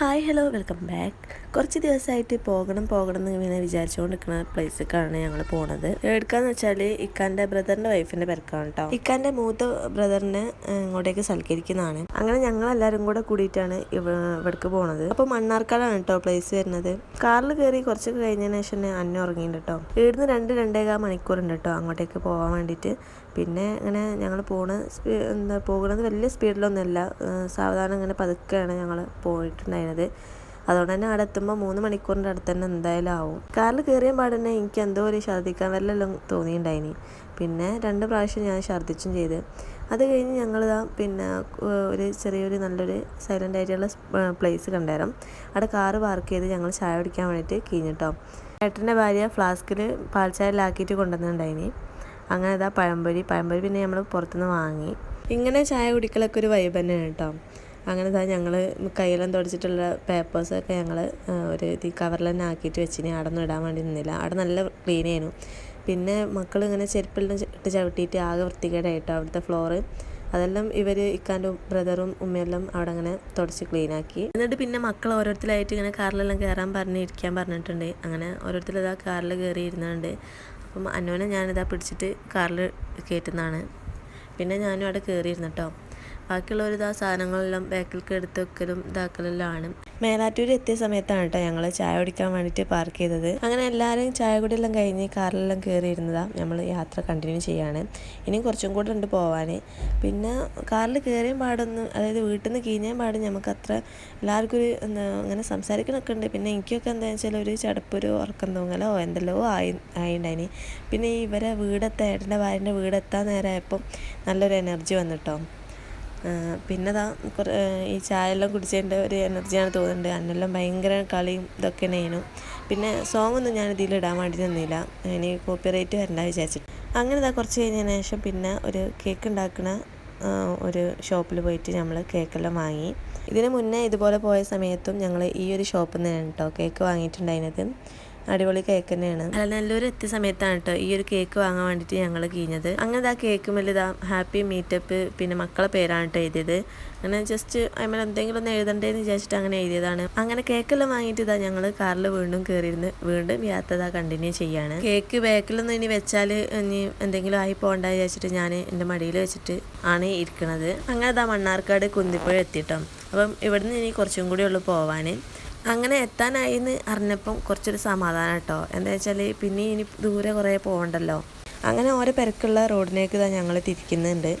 Hi hello welcome back കുറച്ച് ദിവസമായിട്ട് പോകണം പോകണം എന്ന് ഇങ്ങനെ വിചാരിച്ചുകൊണ്ടിരിക്കുന്ന പ്ലേസിലേക്കാണ് ഞങ്ങൾ പോണത്. എടുക്കാന്ന് വെച്ചാൽ ഇക്കാന്റെ ബ്രദറിന്റെ വൈഫിന്റെ പെരക്കാണ് കേട്ടോ ഇക്കാന്റെ മൂത്ത ബ്രദറിനെ ഇങ്ങോട്ടേക്ക് സൽക്കരിക്കുന്നതാണ്. അങ്ങനെ ഞങ്ങൾ എല്ലാവരും കൂടെ കൂടിയിട്ടാണ് ഇവിടേക്ക് പോണത്. അപ്പോൾ മണ്ണാർക്കാടാണ് കേട്ടോ പ്ലേസ് വരുന്നത്. കാറിൽ കയറി കുറച്ച് കഴിഞ്ഞതിന് ശേഷം അന്ന ഉറങ്ങിയിട്ടുണ്ട് കേട്ടോ ഇവിടുന്ന് രണ്ട് രണ്ടേകാൽ മണിക്കൂറുണ്ട് കേട്ടോ അങ്ങോട്ടേക്ക് പോകാൻ വേണ്ടിയിട്ട്. പിന്നെ ഇങ്ങനെ ഞങ്ങൾ പോണ എന്താ പോകുന്നത് വലിയ സ്പീഡിലൊന്നുമല്ല സാവധാനം ഇങ്ങനെ പതുക്കെയാണ് ഞങ്ങൾ പോയിട്ടുണ്ടായിരുന്നത്. അതുകൊണ്ട് തന്നെ അവിടെ എത്തുമ്പോൾ മൂന്ന് മണിക്കൂറിന്റെ അടുത്ത് തന്നെ എന്തായാലും ആവും. കാറിൽ കയറിയ പാടന്നെ എനിക്ക് എന്തോ ഒരു ഛർദ്ദിക്കാൻ വരലെല്ലാം തോന്നിയിട്ടുണ്ടായിനി. പിന്നെ രണ്ട് പ്രാവശ്യം ഞാൻ ഛർദ്ദിച്ചും ചെയ്ത്. അത് കഴിഞ്ഞ് ദാ പിന്നെ ഒരു ചെറിയൊരു നല്ലൊരു സൈലന്റ് ആയിട്ടുള്ള പ്ലേസ് കണ്ടുതരാം അവിടെ കാറ് പാർക്ക് ചെയ്ത് ഞങ്ങൾ ചായ കുടിക്കാൻ വേണ്ടിയിട്ട് കീഞ്ഞിട്ടോ. ഏട്ടന്റെ ഭാര്യ ഫ്ലാസ്കിൽ പാൽച്ചായലാക്കിയിട്ട് കൊണ്ടുവന്നിട്ടുണ്ടായിനി. അങ്ങനെ ഇതാ പഴംപൊരി. പഴംപൊരി പിന്നെ നമ്മൾ പുറത്തുനിന്ന് വാങ്ങി. ഇങ്ങനെ ചായ കുടിക്കലൊക്കെ ഒരു വൈബ് തന്നെയാണ് കേട്ടോ അങ്ങനെ തന്നെ ഞങ്ങൾ കയ്യിലും തുടച്ചിട്ടുള്ള പേപ്പേഴ്സൊക്കെ ഞങ്ങൾ ഒരു ഇത് കവറിൽ തന്നെ ആക്കിയിട്ട് വെച്ചിന്. അവിടെ ഒന്നും ഇടാൻ വേണ്ടി നിന്നില്ല. അവിടെ നല്ല ക്ലീൻ ആയിരുന്നു. പിന്നെ മക്കൾ ഇങ്ങനെ ചെരുപ്പിൽ ഇട്ട് ചവിട്ടിയിട്ട് ആകെ വൃത്തികേടായിട്ടോ അവിടുത്തെ ഫ്ലോറ് അതെല്ലാം ഇവർ ഇക്കാന്റെ ബ്രദറും ഉമ്മയെല്ലാം അവിടെ അങ്ങനെ തുടച്ച് ക്ലീൻ ആക്കി. എന്നിട്ട് പിന്നെ മക്കൾ ഓരോരുത്തരായിട്ട് ഇങ്ങനെ കാറിലെല്ലാം കയറാൻ പറഞ്ഞ് ഇരിക്കാൻ പറഞ്ഞിട്ടുണ്ട്. അങ്ങനെ ഓരോരുത്തർ ഇതാ കാറിൽ കയറി ഇരുന്നുണ്ട്. അപ്പം അന്നോനെ ഞാനിതാ പിടിച്ചിട്ട് കാറിൽ കയറ്റുന്നതാണ് പിന്നെ ഞാനും അവിടെ കയറിയിരുന്നു കേട്ടോ ബാക്കിയുള്ളവർ ഇതാ സാധനങ്ങളെല്ലാം ബാക്കിലേക്ക് എടുത്ത് വെക്കലും ഇതാക്കലെല്ലാം മേലാറ്റൂർ എത്തിയ സമയത്താണ് കേട്ടോ ഞങ്ങൾ ചായ കുടിക്കാൻ വേണ്ടിയിട്ട് പാർക്ക് ചെയ്തത്. അങ്ങനെ എല്ലാവരും ചായ കുടിയെല്ലാം കഴിഞ്ഞ് കാറിലെല്ലാം കയറിയിരുന്നതാണ് നമ്മൾ യാത്ര കണ്ടിന്യൂ ചെയ്യാണ്. ഇനിയും കുറച്ചും കൂടെ ഉണ്ട് പോവാൻ പിന്നെ കാറിൽ കയറിയും പാടൊന്നും അതായത് വീട്ടിൽ നിന്ന് കീഞ്ഞാൻ പാടും നമുക്ക് അത്ര എല്ലാവർക്കും ഒരു എന്താ അങ്ങനെ സംസാരിക്കണമൊക്കെ ഉണ്ട്. പിന്നെ എനിക്കൊക്കെ എന്താ വെച്ചാൽ ഒരു ചടപ്പൊരു ഉറക്കം തൂങ്ങലോ എന്തെല്ലോ ആയി ആയിണ്ടായിനി. പിന്നെ ഇവരെ വീടെത്താൻ ഏട്ടന്റെ ഭാര്യന്റെ വീടെത്താൻ നേരമായപ്പം നല്ലൊരു എനർജി വന്നിട്ടോ പിന്നെ ദാ ഈ ചായ എല്ലാം കുടിച്ചതിന്റെ ഒരു എനർജിയാണ് തോന്നുന്നുണ്ട്. അന്നെല്ലാം ഭയങ്കര കളിയും ഇതൊക്കെ തന്നെയായിരുന്നു. പിന്നെ സോങ് ഒന്നും ഞാൻ ഇതിൽ ഇടാൻ വേണ്ടി നിന്നില്ല. ഇനി കോപ്പി റേറ്റ് വരണ്ട വിചാരിച്ചിട്ട്. അങ്ങനെ ഇതാ കുറച്ച് കഴിഞ്ഞതിന് ശേഷം പിന്നെ ഒരു കേക്ക് ഉണ്ടാക്കുന്ന ഒരു ഷോപ്പിൽ പോയിട്ട് നമ്മൾ കേക്കെല്ലാം വാങ്ങി. ഇതിന് മുന്നേ ഇതുപോലെ പോയ സമയത്തും ഞങ്ങൾ ഈ ഒരു ഷോപ്പിൽ നിന്നാണ് കേട്ടോ കേക്ക് വാങ്ങിയിട്ടുണ്ടായിരുന്നത്. അടിപൊളി കേക്ക് തന്നെയാണ്. നല്ലൊരു എത്തിയ സമയത്താണ് കേട്ടോ ഈ ഒരു കേക്ക് വാങ്ങാൻ വേണ്ടിയിട്ട് ഞങ്ങൾ കീഞ്ഞത്. അങ്ങനെ ആ കേക്ക് മേലെ ഇതാ ഹാപ്പി മീറ്റപ്പ് പിന്നെ മക്കളെ പേരാണ് കേട്ടോ എഴുതിയത്. അങ്ങനെ ജസ്റ്റ് അതിമേൽ എന്തെങ്കിലും ഒന്ന് എഴുതണ്ടേന്ന് വിചാരിച്ചിട്ട് അങ്ങനെ എഴുതിയതാണ്. അങ്ങനെ കേക്കെല്ലാം വാങ്ങിയിട്ട് ഇതാ ഞങ്ങൾ കാറിൽ വീണ്ടും കയറിയിരുന്ന് വീണ്ടും യാത്ര കണ്ടിന്യൂ ചെയ്യാണ്. കേക്ക് ബാക്കിലൊന്നും ഇനി വെച്ചാൽ ഇനി എന്തെങ്കിലും ആയി പോകണ്ട വിചാരിച്ചിട്ട് ഞാൻ എന്റെ മടിയിൽ വെച്ചിട്ട് ആണ് ഇരിക്കുന്നത് അങ്ങനെ ഇതാ മണ്ണാർക്കാട് കുന്തിപ്പുഴ എത്തിയിട്ടോ അപ്പം ഇവിടുന്ന് ഇനി കുറച്ചും കൂടി ഉള്ളു പോവാൻ അങ്ങനെ എത്താനായി എന്ന് അറിഞ്ഞപ്പം കുറച്ചൊരു സമാധാനം കേട്ടോ. എന്താ വെച്ചാൽ പിന്നെ ഇനി ദൂരെ കുറേ പോകണ്ടല്ലോ അങ്ങനെ ഓരോ പെരക്കുള്ള റോഡിലേക്ക് ഇതാ ഞങ്ങൾ തിരിക്കുന്നുണ്ട്.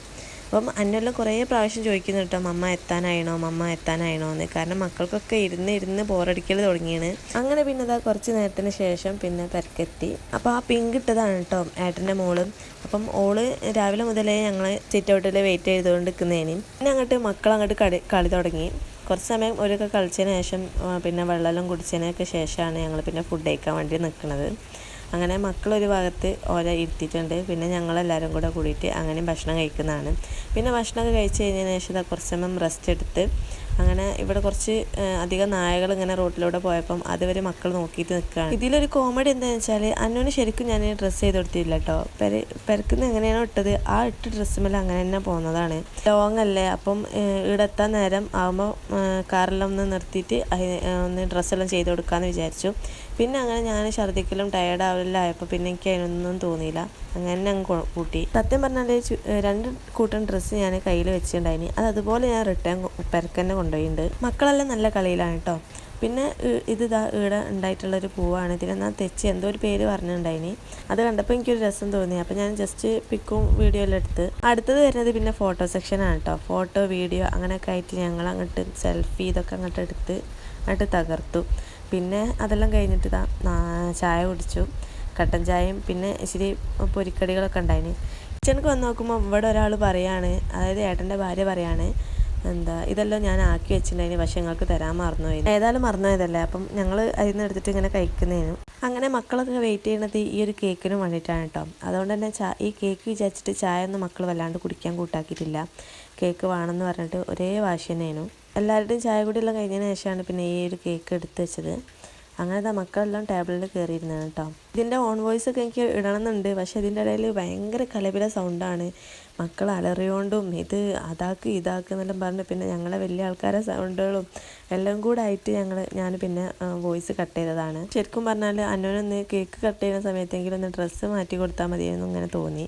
അപ്പം അന്നെല്ലാം കുറേ പ്രാവശ്യം ചോദിക്കുന്നു കേട്ടോ മമ്മ എത്താനായിണോ? മമ്മ എത്താനായിണോ? എന്ന്. കാരണം മക്കൾക്കൊക്കെ ഇരുന്ന് ഇരുന്ന് ബോറടിക്കൽ തുടങ്ങിയാണ്. അങ്ങനെ പിന്നെ അതാ കുറച്ച് നേരത്തിന് ശേഷം പിന്നെ പെരക്കെത്തി അപ്പോൾ ആ പിങ്ക് ഇട്ടതാണ് കേട്ടോ ഏട്ടന്റെ മോളും. അപ്പം ഓൾ രാവിലെ മുതലേ ഞങ്ങൾ സിറ്റ് ഔട്ടിൽ വെയിറ്റ് ചെയ്തുകൊണ്ട് നിൽക്കുന്നതിന് പിന്നെ അങ്ങോട്ട് മക്കൾ അങ്ങോട്ട് കളി തുടങ്ങി. കുറച്ച് സമയം ഒരുക്കെ കളിച്ചതിന് ശേഷം പിന്നെ വെള്ളമെല്ലാം കുടിച്ചതിനൊക്കെ ശേഷമാണ് ഞങ്ങൾ പിന്നെ ഫുഡ് കഴിക്കാൻ വേണ്ടി നിൽക്കുന്നത് അങ്ങനെ മക്കളൊരു ഭാഗത്ത് ഓരോ ഇരുത്തിയിട്ടുണ്ട്. പിന്നെ ഞങ്ങളെല്ലാവരും കൂടെ കൂടിയിട്ട് അങ്ങനെ ഭക്ഷണം കഴിക്കുന്നതാണ്. പിന്നെ ഭക്ഷണമൊക്കെ കഴിച്ച് കഴിഞ്ഞതിന് ശേഷം കുറച്ച് സമയം റെസ്റ്റ് എടുത്ത് അങ്ങനെ ഇവിടെ കുറച്ച് അധികം നായകൾ ഇങ്ങനെ റോട്ടിലൂടെ പോയപ്പം അതുവരെ മക്കൾ നോക്കിയിട്ട് നിൽക്കുകയാണ്. ഇതിലൊരു കോമഡി എന്താണെന്ന് വെച്ചാൽ അന്നോന് ശരിക്കും ഞാൻ ഡ്രസ്സ് ചെയ്ത് കൊടുത്തില്ല കേട്ടോ. പെര പെരക്കുന്ന എങ്ങനെയാണോ ഇട്ടത് ആ ഇട്ട ഡ്രസ്സ് മേലെ അങ്ങനെ തന്നെ പോകുന്നതാണ്. ലോങ് അല്ലേ അപ്പം ഇവിടെ എത്താൻ നേരം ആകുമ്പോൾ കാറെല്ലാം ഒന്ന് നിർത്തിയിട്ട് ഒന്ന് ഡ്രസ്സെല്ലാം ചെയ്ത് കൊടുക്കാമെന്ന് വിചാരിച്ചു. പിന്നെ അങ്ങനെ ഞാൻ ഛർദ്ദിക്കലും ടയേർഡ് ആയപ്പോൾ പിന്നെ എനിക്ക് അതിനൊന്നും തോന്നിയില്ല. അങ്ങനെ ഞാൻ കൂട്ടി. സത്യം പറഞ്ഞാൽ രണ്ട് കൂട്ടം ഡ്രസ്സ് ഞാൻ കയ്യിൽ വെച്ചിട്ടുണ്ടായിനി അത് അതുപോലെ ഞാൻ റിട്ടേൺ പെരക്കന്നെ കൊണ്ടുപോയിട്ടുണ്ട് മക്കളെല്ലാം നല്ല കളിയിലാണ് കേട്ടോ പിന്നെ ഇത് ഇതാ ഇവിടെ ഉണ്ടായിട്ടുള്ളൊരു പൂവാണ്. ഇതിനെന്നാ തെച്ച് എന്തോ ഒരു പേര് പറഞ്ഞിട്ടുണ്ടായിനി അത് കണ്ടപ്പോൾ എനിക്കൊരു രസം തോന്നി. അപ്പോൾ ഞാൻ ജസ്റ്റ് പിക്കും വീഡിയോ എല്ലാം എടുത്ത്. അടുത്തത് വരുന്നത് പിന്നെ ഫോട്ടോ സെക്ഷനാണ് കേട്ടോ ഫോട്ടോ വീഡിയോ അങ്ങനെയൊക്കെ ആയിട്ട് ഞങ്ങൾ അങ്ങോട്ട് സെൽഫി ഇതൊക്കെ അങ്ങോട്ട് എടുത്ത് അങ്ങോട്ട് തകർത്തു. പിന്നെ അതെല്ലാം കഴിഞ്ഞിട്ട് ഇതാ ചായ കുടിച്ചു. കട്ടൻ ചായയും പിന്നെ ഇച്ചിരി പൊരിക്കടികളൊക്കെ ഉണ്ടായിന്. കിച്ചണിക്ക് വന്ന് നോക്കുമ്പോൾ ഇവിടെ ഒരാൾ പറയാണ് അതായത് ഏട്ടന്റെ ഭാര്യ പറയാണ് എന്താ ഇതെല്ലാം ഞാൻ ആക്കി വെച്ചിട്ടുണ്ടായിന് പക്ഷെ ഞങ്ങൾക്ക് തരാൻ മറന്നുപോയി ഏതായാലും മറന്നുപോയതല്ലേ അപ്പം ഞങ്ങൾ അതിൽ നിന്ന് എടുത്തിട്ട് ഇങ്ങനെ കഴിക്കുന്നതിനും അങ്ങനെ മക്കളൊക്കെ വെയിറ്റ് ചെയ്യണത് ഈ ഒരു കേക്കിന് വേണ്ടിയിട്ടാണ് കേട്ടോ അതുകൊണ്ട് തന്നെ ചാ ഈ കേക്ക് വിചാരിച്ചിട്ട് ചായ ഒന്നും മക്കൾ വല്ലാണ്ട് കുടിക്കാൻ കൂട്ടാക്കിയിട്ടില്ല. കേക്ക് വേണമെന്ന് പറഞ്ഞിട്ട് ഒരേ വാശി തന്നെയായിരുന്നു. എല്ലാവരുടെയും ചായ കുടിയെല്ലാം കഴിഞ്ഞതിന് ശേഷമാണ് പിന്നെ ഈ ഒരു കേക്ക് എടുത്ത് വെച്ചത്. അങ്ങനത്തെ മക്കളെല്ലാം ടേബിളിൽ കയറിയിരുന്നതാണ് കേട്ടോ ഇതിന്റെ ഓൺ വോയിസ് ഒക്കെ എനിക്ക് ഇടണമെന്നുണ്ട്. പക്ഷേ ഇതിന്റെ ഇടയിൽ ഭയങ്കര കലപില സൗണ്ടാണ് മക്കൾ അലറിയോണ്ടും ഇത് അതാക്ക് ഇതാക്ക് എന്നെല്ലാം പറഞ്ഞ് പിന്നെ ഞങ്ങളെ വലിയ ആൾക്കാരെ സൗണ്ടുകളും എല്ലാം കൂടെ ആയിട്ട് ഞങ്ങൾ ഞാൻ പിന്നെ വോയിസ് കട്ട് ചെയ്തതാണ്. ശരിക്കും പറഞ്ഞാൽ അന്നോനൊന്ന് കേക്ക് കട്ട് ചെയ്യുന്ന സമയത്തെങ്കിലും ഒന്ന് ഡ്രസ്സ് മാറ്റി കൊടുത്താൽ മതിയെന്ന് ഇങ്ങനെ തോന്നി.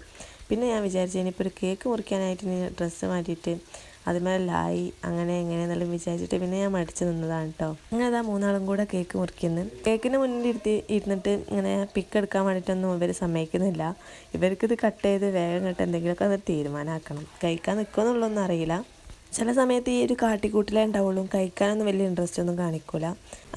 പിന്നെ ഞാൻ വിചാരിച്ചു ഇനിയിപ്പോൾ ഒരു കേക്ക് മുറിക്കാനായിട്ട് ഡ്രസ്സ് മാറ്റിയിട്ട് അതുമേലായി അങ്ങനെ എങ്ങനെയെന്നെല്ലാം വിചാരിച്ചിട്ട് പിന്നെ ഞാൻ മടിച്ചു നിന്നതാണ് കേട്ടോ അങ്ങനെ അതാ മൂന്നാളും കൂടെ കേക്ക് മുറിക്കുന്നു. കേക്കിന് മുന്നിൽ ഇരുത്തി ഇരുന്നിട്ട് ഇങ്ങനെ പിക്ക് എടുക്കാൻ വേണ്ടിയിട്ടൊന്നും ഇവർ സമ്മതിക്കുന്നില്ല. ഇവർക്കിത് കട്ട് ചെയ്ത് വേഗം കട്ട് എന്തെങ്കിലുമൊക്കെ അത് തീരുമാനമാക്കണം കഴിക്കാൻ നിൽക്കുമെന്നുള്ളതൊന്നും അറിയില്ല. ചില സമയത്ത് ഈ ഒരു കാട്ടിക്കൂട്ടിലേ ഉണ്ടാവുള്ളൂ. കഴിക്കാനൊന്നും വലിയ ഇൻട്രസ്റ്റ് ഒന്നും കാണിക്കൂല.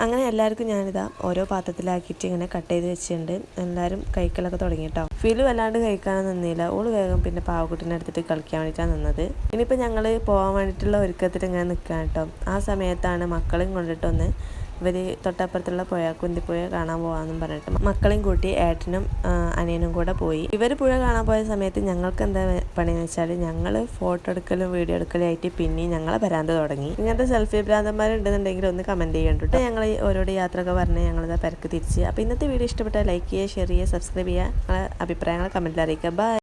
അങ്ങനെ എല്ലാവർക്കും ഞാനിതാ ഓരോ പാത്രത്തിലാക്കിയിട്ട് ഇങ്ങനെ കട്ട് ചെയ്ത് വെച്ചിട്ടുണ്ട്. എല്ലാവരും കഴിക്കലൊക്കെ തുടങ്ങി കേട്ടോ ഫീൽ വല്ലാണ്ട് കഴിക്കാനൊന്നും നിന്നില്ല. ഓൾ വേഗം പിന്നെ പാവക്കുട്ടിനെ എടുത്തിട്ട് കളിക്കാൻ വേണ്ടിയിട്ടാണ് നിന്നത്. ഇനിയിപ്പോൾ ഞങ്ങൾ പോകാൻ വേണ്ടിയിട്ടുള്ള ഒരുക്കത്തിൽ ഇങ്ങനെ നിൽക്കുകയാണ് കേട്ടോ ആ സമയത്താണ് മക്കളെയും കൊണ്ടിട്ടൊന്ന് ഇവർ തൊട്ടപ്പുറത്തുള്ള പുഴ കുന്തിപ്പുഴ കാണാൻ പോകാമെന്നും പറഞ്ഞിട്ട് മക്കളെയും കൂട്ടി ഏട്ടനും അനിയനും കൂടെ പോയി. ഇവർ പുഴ കാണാൻ പോയ സമയത്ത് ഞങ്ങൾക്ക് എന്താ പണിയെന്ന് വെച്ചാൽ ഞങ്ങൾ ഫോട്ടോ എടുക്കലും വീഡിയോ എടുക്കലും ആയിട്ട് പിന്നെയും ഞങ്ങളെ ഭ്രാന്ത് തുടങ്ങി. ഇങ്ങനത്തെ സെൽഫി ഭ്രാന്തന്മാരുണ്ടെന്നുണ്ടെങ്കിൽ ഒന്ന് കമന്റ് ചെയ്യണ്ടിട്ട്. ഞങ്ങൾ ഓരോട് യാത്രയൊക്കെ പറഞ്ഞ് ഞങ്ങളിതാ പെരക്ക് തിരിച്ച്. അപ്പോൾ ഇന്നത്തെ വീഡിയോ ഇഷ്ടപ്പെട്ടാൽ ലൈക്ക് ചെയ്യുക ഷെയർ ചെയ്യുക സബ്സ്ക്രൈബ് ചെയ്യുക. നിങ്ങളെ അഭിപ്രായങ്ങൾ കമന്റിൽ അറിയിക്കുക. ബൈ